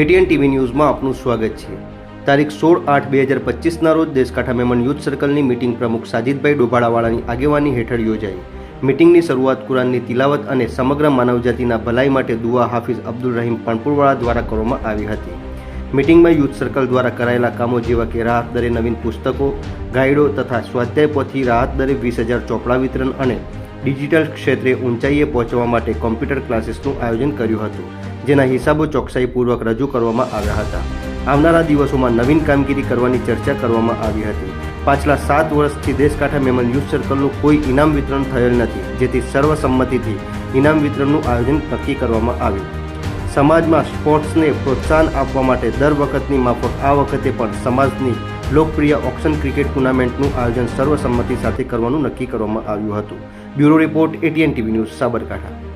ATN TV ન્યૂઝમાં આપનું સ્વાગત છે. તારીખ સોળ આઠ બે હજાર પચીસના રોજ દેશકાંઠા મેમન યુથ સર્કલની મિટિંગ પ્રમુખ સાજિદભાઈ ડોભાળાવાળાની આગેવાની હેઠળ યોજાઈ. મીટિંગની શરૂઆત કુરાનની તિલાવત અને સમગ્ર માનવજાતિના ભલાઈ માટે દુઆ હાફિઝ અબ્દુલ રહીમ પણપુરવાળા દ્વારા કરવામાં આવી હતી. મિટિંગમાં યુથ સર્કલ દ્વારા કરાયેલા કામો જેવા કે રાહત દરે નવીન પુસ્તકો, ગાઈડો તથા સ્વાધ્યાય પોથી રાહત દરે વીસ હજાર ચોપડા વિતરણ અને ડિજિટલ ક્ષેત્રે ઊંચાઈએ પહોંચવા માટે કોમ્પ્યુટર ક્લાસીસનું આયોજન કર્યું હતું, જેના હિસાબો ચોકસાઈપૂર્વક રજૂ કરવામાં આવ્યા હતા. આવનારા દિવસોમાં નવીન કામગીરી કરવાની ચર્ચા કરવામાં આવી હતી. પાછલા સાત વર્ષથી દેશકાંઠા મેમન યુથ સર્કલનું કોઈ ઇનામ વિતરણ થયેલ નથી, જેથી સર્વસંમતિથી ઇનામ વિતરણનું આયોજન નક્કી કરવામાં આવ્યું. સમાજમાં સ્પોર્ટ્સને પ્રોત્સાહન આપવા માટે દર વખતની માફક આ વખતે પણ સમાજની લોકપ્રિય ઓક્શન ક્રિકેટ ટુર્નામેન્ટનું આયોજન સર્વસંમતિ સાથે કરવાનું નક્કી કરવામાં આવ્યું હતું. Bureau report ATN TV news, Sabarkantha.